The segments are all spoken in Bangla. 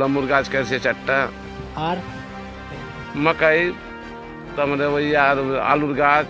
লম্বুর গাছ কাটছে চারটা। আর? মকাই তারপরে ওই আর আলুর গাছ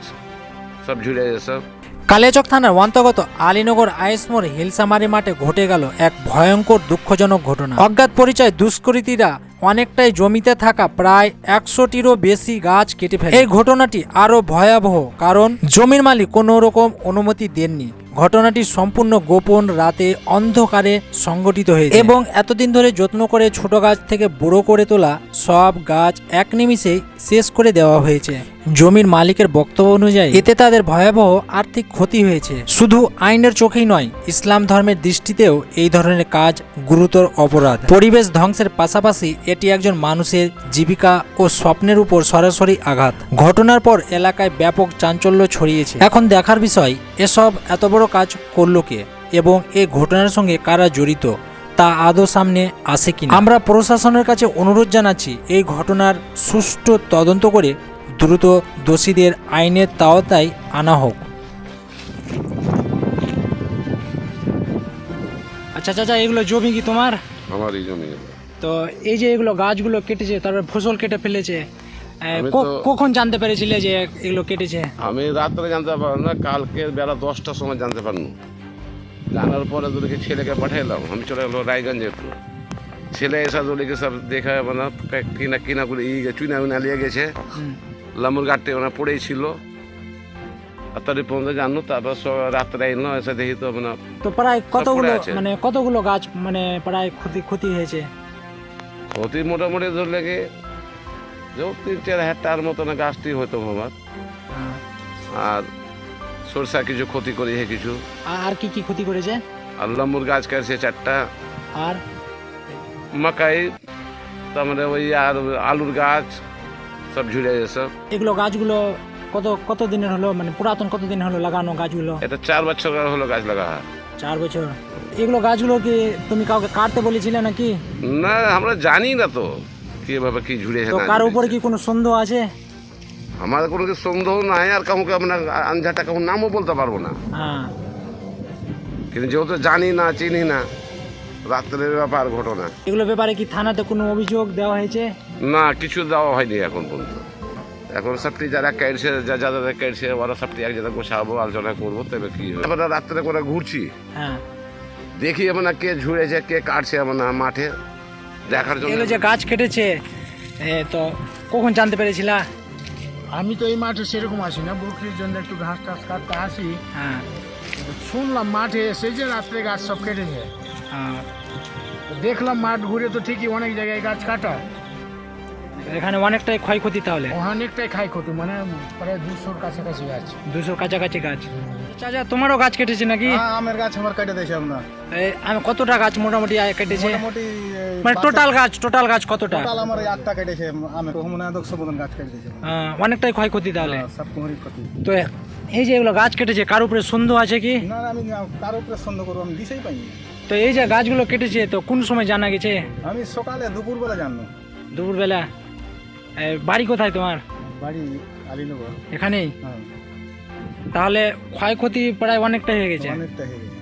সব ঝুড়ে সব কালিয়াচক থানার অন্তর্গত আলীনগর আইসমোর হিলসামারি মাঠে ঘটে গেল এক ভয়ঙ্কর দুঃখজনক ঘটনা। অজ্ঞাত পরিচয় দুষ্কৃতীরা অনেকটাই জমিতে থাকা প্রায় একশোটিরও বেশি গাছ কেটে ফেলে। এই ঘটনাটি আরও ভয়াবহ কারণ জমির মালিক কোনো রকম অনুমতি দেননি। ঘটনাটি সম্পূর্ণ গোপন রাতে অন্ধকারে সংগঠিত হয়েছে। এবং এতদিন ধরে যত্ন করে ছোট গাছ থেকে বড় করে তোলা সব গাছ এক নিমিষেই শেষ করে দেওয়া হয়েছে। জমির মালিকের বক্তব্য অনুযায়ী, এতে তাদের ভয়াবহ আর্থিক ক্ষতি হয়েছে। শুধু আইনের চোখেই নয়, ইসলাম ধর্মের দৃষ্টিতেও এই ধরনের কাজ গুরুতর অপরাধ। পরিবেশ ধ্বংসের পাশাপাশি এটি একজন মানুষের জীবিকা ও স্বপ্নের উপর সরাসরি আঘাত। ঘটনার পর এলাকায় ব্যাপক চাঞ্চল্য ছড়িয়েছে। এখন দেখার বিষয়, এসব এত বড় কাজ করল কে এবং এই ঘটনার সঙ্গে কারা জড়িত, তা আদৌ সামনে আসে কিনা? আমরা প্রশাসনের কাছে অনুরোধ জানাচ্ছি, এই ঘটনার সুষ্ঠু তদন্ত করে দ্রুত দোষীদের আইনের তাওতায় আনা হোক। আচ্ছা চাচা এগুলো জমি কি তোমার? আমারই জমি তো এই যে এগুলো গাছগুলো কেটেছে তারপর ফসল কেটে ফেলেছে কখন জানতে পেরেছিলে যে এগুলো কেটেছে? আমি রাত্রে জানতে পারলাম না কালকে বেলা দশটার সময় জানতে পারলাম। জানার পরে দুদিকে ছেলেকে পাঠাইলাম আমি চলে গেলো রায়গঞ্জে একটু। ছেলে এসে দুদিকে সব দেখা মানে কিনা কিনা করে ই চুইনা উইনা লিয়ে গেছে। লামুর গাড়টি ওনা পড়েই ছিল আর তারই পর্যন্ত জানো তারপর রাত্রে এলো এসে দেখি তো মানে তো প্রায় কতগুলো। মানে কতগুলো গাছ মানে প্রায় ক্ষতি ক্ষতি হয়েছে? ক্ষতি মোটামুটি ধরলে কি যে তিন চার হাজার মতন গাছটি হয়তো আমার আর সরষা কিছু ক্ষতি করেছে কিছু। আর- কি কি ক্ষতি করেছে? আর লাম্বুর গাছ কাটছে চারটা। আর? মাকাই তারপরে ওই আর আলুর গাছ সব ঝুড়ে সব এগুলো গাছগুলো কত কত দিনের হলো? মানে পুরাতন কত দিন হলো লাগানো গাছগুলো? এটা চার বছর হলো গাছ লাগা চার বছর। এগুলো গাছগুলো কি তুমি কাউকে কাটতে বলেছিলে নাকি? না আমরা জানি না তো কীভাবে কি ঝুড়েছে তো কার উপরে কি কোনো সন্দেহ আছে? আমার কোনো কিছু সন্দেহ নাই আর কাউকে আপনার আঞ্জাটা কাউর নামও বলতে পারব না। হ্যাঁ। কিন্তু যেহেতু জানি না চিনি না রাত্রের ব্যাপার ঘটনা। এগুলো ব্যাপারে কি থানাতে কোনো অভিযোগ দেওয়া হয়েছে? না কিছু দেওয়া হয়নি এখন পর্যন্ত। এখন সবটি যারা কেটছে যা যাদের কেটছে ওরা সবটি এক জায়গায় বসাবো আলোচনা করব তবে কি হবে। রাত্রে করে ঘুরছি। হ্যাঁ। দেখি এমন কে ঝুড়েছে কে কাটছে এমন মাঠে। দেখার জন্য। এগুলো যে গাছ কেটেছে এ, তো কখন জানতে পেরেছিলা? আমি তো এই মাঠে সেরকম আসি না বকরির জন্য একটু ঘাস টাস কাটতে আসি। হ্যাঁ। শুনলাম মাঠে এসে যে রাত্রে গাছ সব কেটেছে। দেখলাম মাঠ ঘুরে তো ঠিকই অনেক জায়গায় গাছ কাটা। এখানে অনেকটাই ক্ষয়ক্ষতি তাহলে? অনেকটাই খাই ক্ষতি মানে প্রায় দুশোর কাছাকাছি গাছ। দুশোর কাছাকাছি গাছ। চাচা তোমারও গাছ কেটেছে নাকি? হ্যাঁ আমের গাছ আমার কেটে দিয়েছে আপনার আমি কতটা গাছ মোটামুটি আয় কেটেছে? মোটামুটি মানে টোটাল গাছ টোটাল গাছ কতটা? টোটাল আমার এই আটটা কেটেছে আমি মনে হয় একশো মতন গাছ কেটে দিয়েছে। অনেকটাই ক্ষয়ক্ষতি তাহলে? হ্যাঁ, সব ক্ষতি। তো এই যে এগুলো গাছ কেটেছে কার উপরে সন্দেহ আছে কি? না না, আমি কার উপরে সন্দেহ করব আমি দিশেই পাইনি। তো এই যে গাছগুলো কেটেছে তো কোন সময় জানা গেছে? আমি সকালে দুপুরবেলা জানলো দুপুরবেলা? বাড়ি কোথায় তোমার? বাড়ি আলিনগর। এখানেই? হ্যাঁ। তাহলে ক্ষয়ক্ষতি প্রায় অনেকটাই হয়ে গেছে। অনেকটা হয়ে গেছে।